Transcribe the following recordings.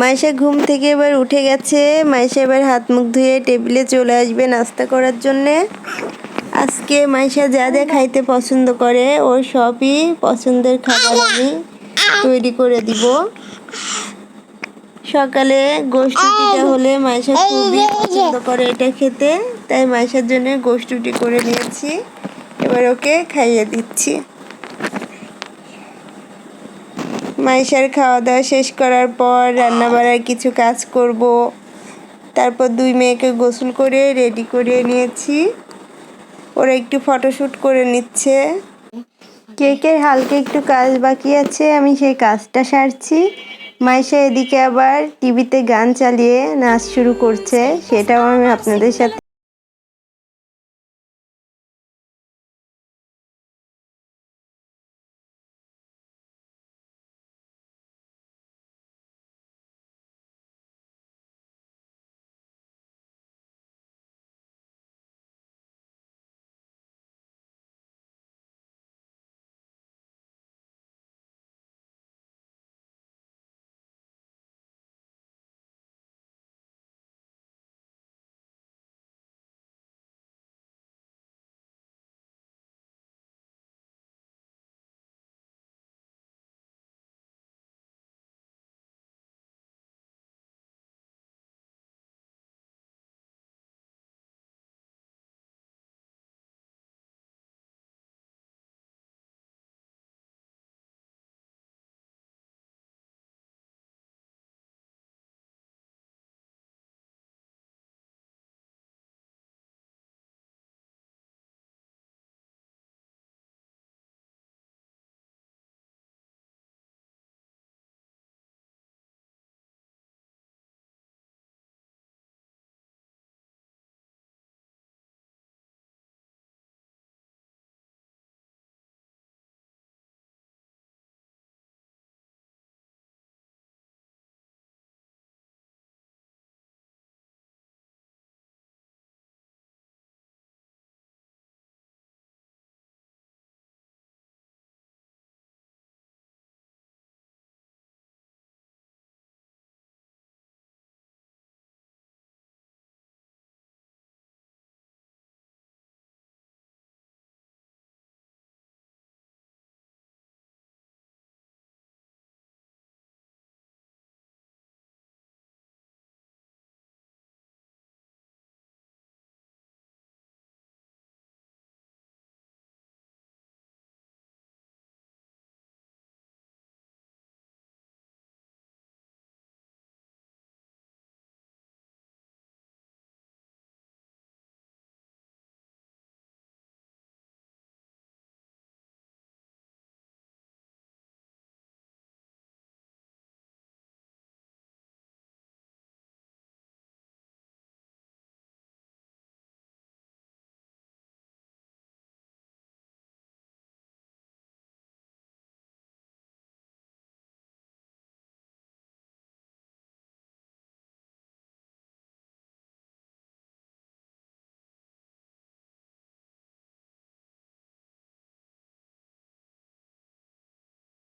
মাইশা ঘুম থেকে এবার উঠে গেছে। মাইশা এবার হাত মুখ ধুয়ে টেবিলে চলে আসবে নাস্তা করার জন্যে। আজকে মাইশা যা যা খাইতে পছন্দ করে ওর সবই পছন্দের খাবার আমি তৈরি করে দিব। সকালে গোষ্ঠীটা হলে মাইশা খুবই পছন্দ করে এটা খেতে তাই মাইশার জন্য গোষ্ঠীটি করে নিয়েছি। এবার ওকে খাইয়ে দিচ্ছি। মাইশার খাওয়া দাওয়া শেষ করার পর রান্না বাড়ার কিছু কাজ করব। তারপর দুই মেয়েকে গোসল করে রেডি করে নিয়েছি। ওরা একটু ফটোশ্যুট করে নিচ্ছে। কেকের হালকা একটু কাজ বাকি আছে, আমি সেই কাজটা সারছি। মাইশা এদিকে আবার টিভিতে গান চালিয়ে নাচ শুরু করছে, সেটাও আমি আপনাদের সাথে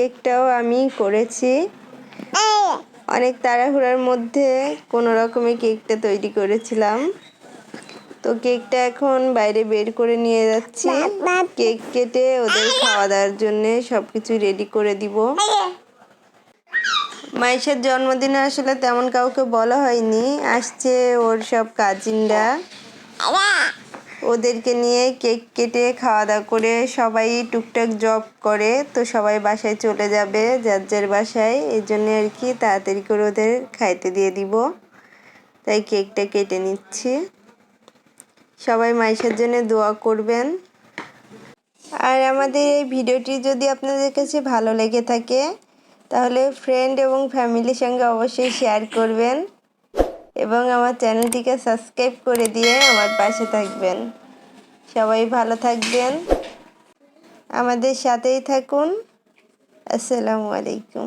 কেকটাও আমি করেছি। অনেক তাড়াহুড়ার মধ্যে কোনো রকমে কেকটা তৈরি করেছিলাম। তো কেকটা এখন বাইরে বের করে নিয়ে যাচ্ছি। কেক কেটে ওদের খাওয়া দাওয়ার জন্য সব কিছু রেডি করে দিব। মাইশের জন্মদিনে আসলে তেমন কাউকে বলা হয়নি। আসছে ওর সব কাজিনরা ওদেরকে নিয়ে কেক কেটে খাওয়া দাওয়া করে সবাই টুকটাক জব করে, তো সবাই বাসায় চলে যাবে যার যার বাসায়। এই জন্য আর কি তাড়াতাড়ি করে ওদের খাইতে দিয়ে দিব। তাই কেকটা কেটে নিচ্ছি। সবাই মাইশের জন্য দোয়া করবেন। আর আমাদের এই ভিডিওটি যদি আপনাদের কাছে ভালো লেগে থাকে, তাহলে ফ্রেন্ড এবং ফ্যামিলির সঙ্গে অবশ্যই শেয়ার করবেন। এবং আমার চ্যানেলটিকে সাবস্ক্রাইব করে দিয়ে আমার পাশে থাকবেন। সবাই ভালো থাকবেন। আমাদের সাথেই থাকুন। আসসালামু আলাইকুম।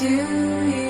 To you.